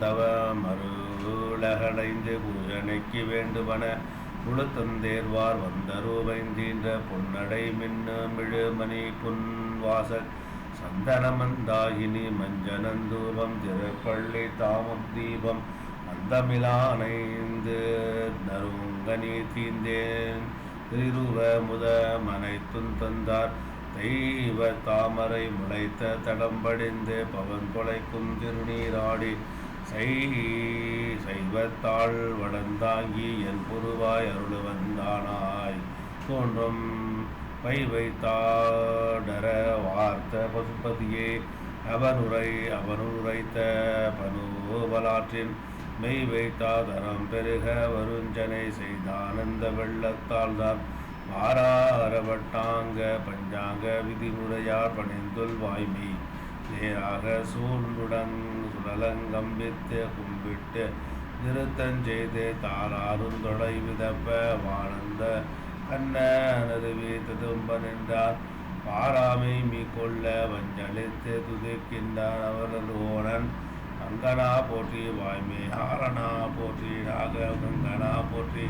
தவ மருளகடைந்து பூஜனைக்கு வேண்டுவன குளுத்தந்தேர்வார் வந்தரூபைந்தீன்ற பொன்னடை மின்னு மணி புன்வாசல் சந்தனமந்தாயினி மஞ்சனந்தூபம் திருப்பள்ளி தாமம் தீபம் அந்தமிலானைந்து நருங்கனி தீந்தேன். திருவ முத மனைத்தும் தந்தார் தெய்வ தாமரை முளைத்த தடம்படிந்து பவன் கொலைக்கும் திருநீராடி சைவத்தாள் வடந்தாங்கி என் புருவாய் அருள் வந்தானாய் தோன்றும் பை வைத்தாடர வார்த்த பசுபதியே அவனுரை அவனுரைத்த பனுவலாற்றின் மெய் வைத்தாதரம் பெருக வருஞ்சனை செய்தானந்த வெள்ளத்தால் தான் மாறாரவட்டாங்க பஞ்சாங்க விதிமுறையார் பணிந்துள் வாய்மை நேராக சூழ்ந்துடன் சுடலங்கம்பித்து கும்பிட்டு நிறுத்தஞ்செய்து தாராரும் தொடை விதப்ப வானந்த கண்ணனருவி துதும்ப நின்றார். பாராமை மீ கொள்ள வஞ்சலித்து துதிக்கின்றார் அவரது ஓனன். அங்கனா போற்றி வாய்மை ஹாரணா போற்றி ராக கங்கனா போற்றி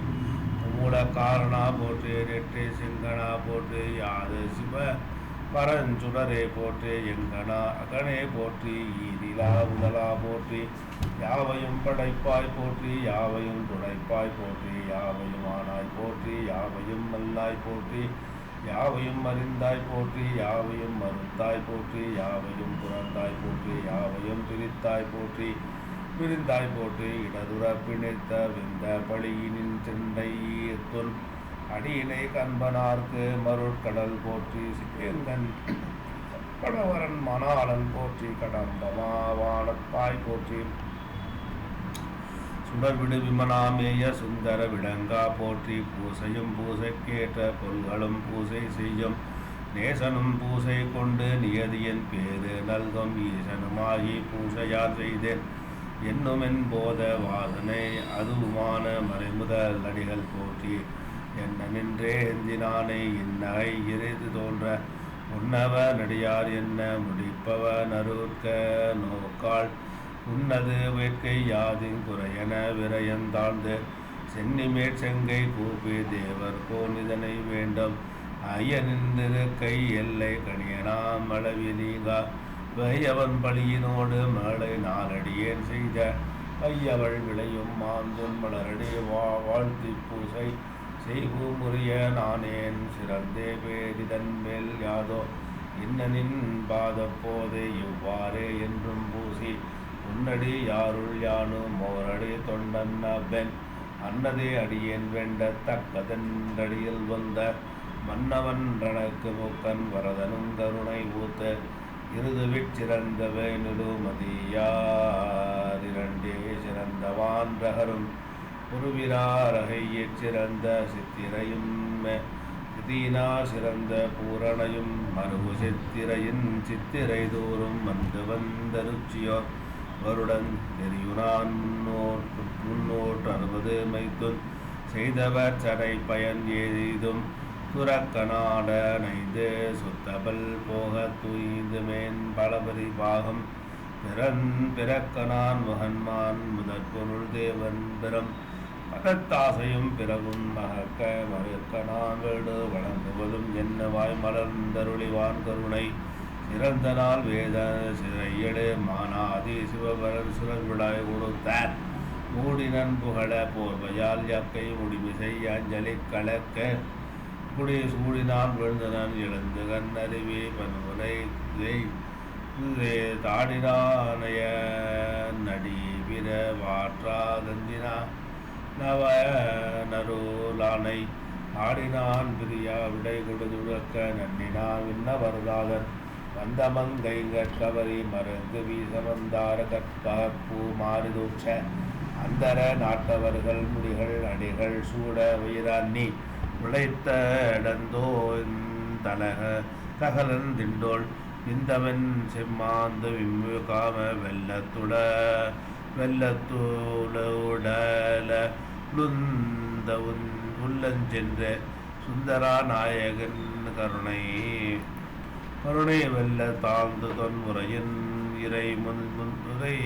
மூல காரணா போற்றி நெற்றி சிங்கனா போற்றி யாது சிவ பரஞ்சுடரே போற்றி எங்கனா அகனே போற்றி ஈரிலா முதலா போற்றி யாவையும் படைப்பாய் போற்றி யாவையும் துடைப்பாய் போற்றி யாவையும் ஆனாய் போற்றி யாவையும் மல்லாய் போற்றி யாவையும் அறிந்தாய் போற்றி யாவையும் மறுத்தாய் போற்றி யாவையும் புறந்தாய் போற்றி யாவையும் பிரித்தாய் போற்றி பிரிந்தாய் போற்றி இடதுற பிணைத்த விந்த பழியினின் சிந்தை தொல் அடியினை கண்பனார்க்கு மருட்கடல் போற்றி சிங்கன் கடவரன் மணாளன் போற்றி கடம்பமாவானப்பாய் போற்றி. சுடர்விடு விமனாமேய சுந்தர விடங்கா போற்றி. பூசையும் பூசைக்கேற்ற பொருள்களும் பூசை செய்யும் நேசனும் பூசை கொண்டு நியதியன் பேரு நல்கும் ஈசனுமாகி பூசையார் செய்தேன். என்னுமென் போத வாசனை அதுவுமான மறைமுதல் அடிகள் போற்றி. என்ன நின்றே எந்தினானை இந்நகை இறைது தோன்ற? உன்னவ நடியார் என்ன முடிப்பவ நறுக்க நோக்காள் உன்னது வேட்கை யாதின் குறையன விரயந்தாழ்ந்து சென்னிமேற் செங்கை கூப்பி தேவர் இதனை வேண்டும். ஐயனின் கை எல்லை கணியனாம் அளவி நீங்கா. வையவன் பழியினோடு மேடை நாளடியேன் செய்த? ஐயவள் விளையும் மாந்தும் மலரடி வா வாழ்த்தி பூசை. செய்வு முறிய நானேன் சிறந்தே பேரிதன் மேல் யாதோ இன்னனின் பாதப்போதே இவ்வாறே என்றும் பூசி உன்னடி யாருள் யானு மோரடி தொண்டன் பெண் அன்னதே அடியேன் வேண்ட தக்கதென்றடியில் வந்த மன்னவன் ரணக்கு முக்கன் வரதனும் கருணை ஊத்த இருதுவிற் சிறந்த வேணுமதியாரிரண்டே சிறந்தவான் ரகரும். உருவிராரகையிற் சிறந்த சித்திரையும் சிதீனா சிறந்த பூரணையும் மருவு சித்திரையின் சித்திரை தோறும் வந்து வந்தருச்சியோர் வருடன் தெரியுனான் முன்னோர் முன்னோட்டு அறுபது மைத்துன் செய்தவர் சடை பயன் எய்தும். துறக்கனாட நைந்து சுத்தபல் போக துய்ந்து மேன் பலபரி பாகம். பிறன் பிறக்கனான் முகன்மான் முதற் பொருள் தேவன் பிறம். அகத்தாசையும் பிறகும் மகக்க மறுக்க வீடு வழங்குவதும் என்னவாய் மலர்ந்தருளிவான் கருணை சிறந்த நாள் வேத சிறையடு மானாதி சிவபரன் சுரர் விழாய் கொடுத்தார். மூடினன் புகழ போர்வையால் யாக்கை முடிமிசை அஞ்சலி கலக்க. குடி சூடினான் விழுந்தனன் எழுந்து கண்ணறிவி பன்முறை தாடினானய நடி விர வாற்றாதந்தினா நவ நருளானை ஆடினான் பிரியா விடை கொடுதுழக்க நன்னினான் விண்ணவர்தாகர் வந்தமங்கைங்கட்கவரி மருந்து வீசமந்தார கற்பூ மாறுதூற்ற. அந்தர நாட்டவர்கள் முடிகள் அடிகள் சூட வைரான்னி உழைத்த இடந்தோ தலக தகலன் திண்டோள். இந்தவன் செம்மாந்து விம்மு காம வெள்ளத்துட உடல லுந்த உள்ளஞ்சென்ற சுந்தரா நாயகன் கருணை. கருணை வெல்ல தாழ்ந்து தொன்முறையின் இறை முன் முன்முறை